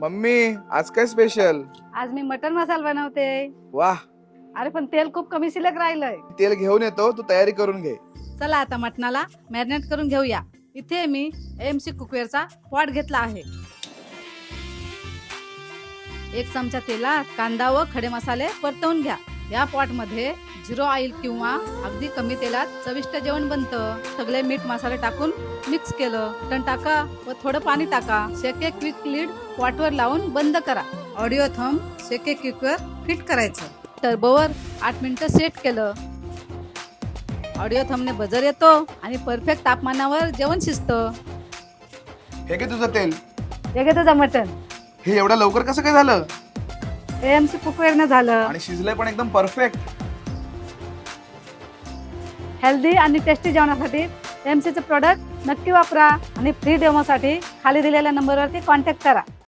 Mummy आज काय special आज मी मटन मसाला बनवते. वाह. अरे पण तेल खूप कमी शिल्लक राहिलंय. तेल घेऊन येतो तू तयारी करून घे. चला आता मटणाला मॅरिनेट करून घेऊया. इथे मी एम सी कुकवेअरचा पॉट घेतला आहे. एक चमचा तेलात कांदा व खडे मसाले परतवून घ्या. या पॉटमध्ये झिरो ऑइल किंवा अगदी कमी तेलात चविष्ट जेवण बनतं. सगळे मीठ मसाले टाकून मिक्स केलं. टन टाका व थोडं पाणी टाका. शेके क्विक लीड पॉटवर लावून बंद करा. ऑडिओ थंब शेके क्विकवर फिट करायचं. टर्बोवर आठ मिनिटं सेट केलं. ऑडिओ थंबने बजर येतो आणि परफेक्ट तापमानावर जेवण शिजतं. हे घे तुझं तेल. हे घे तुझं मटन हे एवढं लवकर कसं काय झालं? एम सी कुकवेअरनं झालं. आणि शिजलंय पण एकदम परफेक्ट. हेल्दी आणि टेस्टी जेवणासाठी एम सीचं प्रोडक्ट नक्की वापरा आणि फ्री डेमोसाठी खाली दिलेल्या नंबरवरती कॉन्टॅक्ट करा.